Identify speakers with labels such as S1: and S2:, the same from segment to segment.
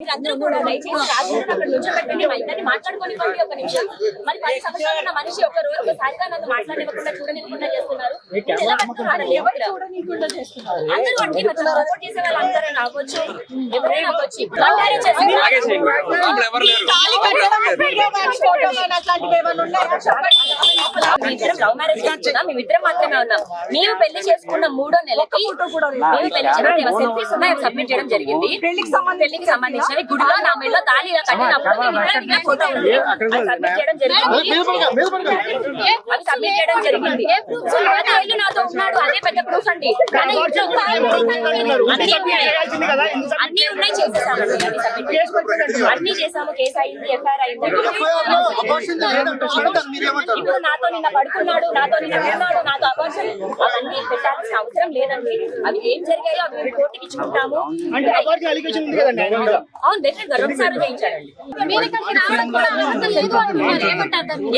S1: మీరందరూ కూడా దయచేసి రాజుగారిని అక్కడ నుంచోబెట్టండి మా ఇద్దరిని మాట్లాడుకోనివ్వండి ఒక నిమిషం. మరి పది సంవత్సరాలు ఉన్న మనిషి ఒక రోజు ఒకసారిగా నన్ను మాట్లాడనివ్వకుండా చూడనివ్వకుండా చేస్తున్నారు. ఇది ఎలా పెట్టుకున్నారు? ఎవరు చూడనివ్వకుండా చేస్తున్నారు? అందరూ అంటే మరి సపోర్ట్ చేసే వాళ్ళు అందరూ నాకొచ్చు ఎవరైనా వచ్చి మాట్లాడే చేస్తున్నారు. మీ ఇద్దరం లవ్ మ్యారేజ్ చేసుకున్నాం మేమిద్దరం మాత్రమే ఉన్నాం. మేము పెళ్ళి చేసుకున్న మూడో నెలకి మేము పెళ్ళి సెల్ఫీస్ ఉన్నాయి? సబ్మిట్ చేయడం జరిగింది. పెళ్ళికి పెళ్ళికి గుడిలో నా మెడలో తాళి ఇలా కట్టినప్పుడు ఫోటో ఉంది సబ్మిట్ చేయడం జరిగింది. అవి సబ్మిట్ చేయడం జరిగింది. ఇల్లు నాతో ఉన్నాడు అదే పెద్ద ప్రూఫ్ అండి. అన్ని ఉన్నాయి చేసేసామండి అన్ని చేసాము. కేసు అయింది ఎఫ్ఐఆర్ అయింది. ఇప్పుడు నాతో నిన్న పడుకున్నాడు నాతో నిన్న ఉన్నాడు నాతో అబార్షన్ అవన్నీ పెట్టాల్సిన అవసరం లేదండి. అవి ఏం జరిగాయో అవి మేము కోర్టుకి ఇచ్చుకుంటాము.
S2: అంటే అబార్షన్ అలిగేషన్ ఉంది కదండి ఆయన మీద.
S1: అవును డెఫినెట్గా రెండు సార్లు చేయించాడండి.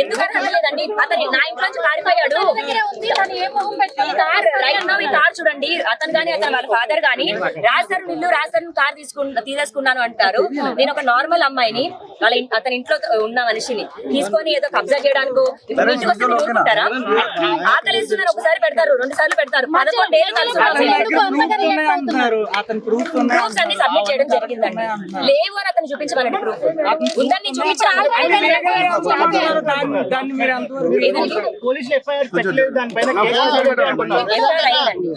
S1: ఎందుకు అర్థం లేదండి అతను నా ఇంట్లో నుంచి పారిపోయాడు. రైట్ నౌ ఈ కార్ చూడండి. అతను గాని అతను వాళ్ళ ఫాదర్ గాని రాజధాని ఇల్లు రాజధాని కార్ తీసుకున్న తీసేసుకున్నాను అంటారు. నేను ఒక నార్మల్ అమ్మాయిని. వాళ్ళ అతని ఇంట్లో ఉన్న మనిషిని తీసుకొని ఏదో కబ్జా చేయడానికి ఇప్పుడు ఇంటికి వస్తే మీరు ఊరుకుంటారా ఆకలిస్తున్నారు ఒకసారి పెడతారు రెండు సార్లు పెడతారు ప్రూఫ్స్ అన్ని సబ్మిట్ చేయడం జరిగిందండి లేవు అని అతను చూపించమనండి ప్రూఫ్ ఉందని చూపించాలి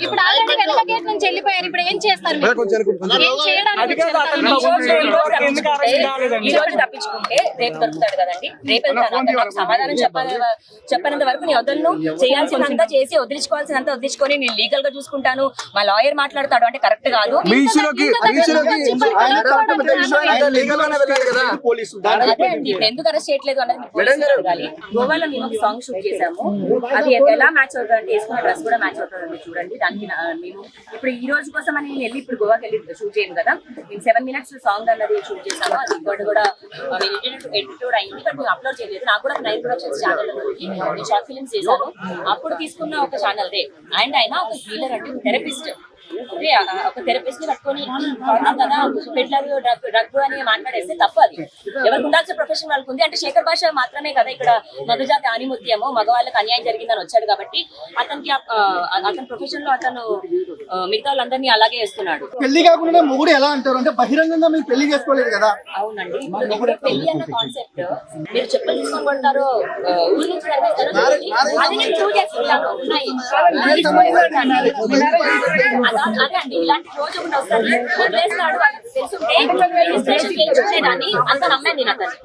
S3: ఇప్పుడు ఆల్రెడీ వెనక గేట్ నుంచి వెళ్ళిపోయారు ఇప్పుడు ఏం చేస్తారు మీరు? ఏం చేయడానికి
S1: తప్పించుకుంటే రేపు దొరుకుతాడు కదండి. రేపు నాకు సమాధానం చెప్పాలి చెప్పనంత వరకు నేను వదలను. చేయాల్సినంత చేసి వదిలించుకోవాల్సినంత వదిలించుకొని నేను లీగల్గా చూసుకుంటాను. మా లాయర్ మాట్లాడతాడు అంటే కరెక్ట్ కాదు. అదే అండి. ఇప్పుడు ఎందుకు అరెస్ట్ చేయట్లేదు అన్నది అడగాలి. గోవాలో మేము ఒక సాంగ్ షూట్ చేసాము అది ఎలా మ్యాచ్ అవుతుంది అంటే వేసుకున్న డ్రెస్ కూడా మ్యాచ్ అవుతుంది చూడండి. దానికి నా- మేము ఇప్పుడు ఈ రోజు కోసం అని నేను వెళ్ళి ఇప్పుడు గోవాకి వెళ్ళి షూట్ చేయను కదా. మేము సెవెన్ మినిట్స్ సాంగ్ అన్నది షూట్ చేసాము అది ఇంకోటి కూడా ఎడిటెడ్ అయింది. బట్ నేను అప్లోడ్ చేయలేదు. నాకు కూడా నైన్ ప్రొడక్షన్స్ ఛానల్ నేను షార్ట్ ఫిల్మ్స్ చేశాను. అప్పుడు తీసుకున్న ఒక ఛానల్ దే. అండ్ ఆయన ఒక హీలర్ అంటే థెరపిస్ట్ ఒక థెరపిస్ట్ని పట్టుకొని "అవును కదా డ్రగ్ డ్రగ్ అని మాట్లాడేస్తే తప్పు అది. ఎవరికి ఉండాల్సిన ప్రొఫెషన్ వాళ్ళకి ఉంది. అంటే శేఖర్ భాష మాత్రమే కదా ఇక్కడ మగజాతి ఆనిముత్యము మగవాళ్ళకి అన్యాయం జరిగిందని వచ్చాడు కాబట్టి అతనికి అతని ప్రొఫెషన్లో అతను మిగతా వాళ్ళందరినీ అలాగే వేస్తున్నాడు.
S4: పెళ్ళి కాకుండా మొగుడు ఎలా అంటారు? అంటే బహిరంగంగా మీరు పెళ్ళి చేసుకోలేదు కదా.
S1: అవునండి. పెళ్ళి అన్న కాన్సెప్ట్ మీరు చెప్పలు తీసుకొని కొడతారో ఊరు నుంచి. అది నేను ప్రూవ్ చేసుకుంటాను. ఉన్నాయి. అదే అండి ఇలాంటి రోజు తెలుసుంటే రిజిస్ట్రేషన్ చేయించుకునేదాన్ని అంత నమ్మాను నేను అతను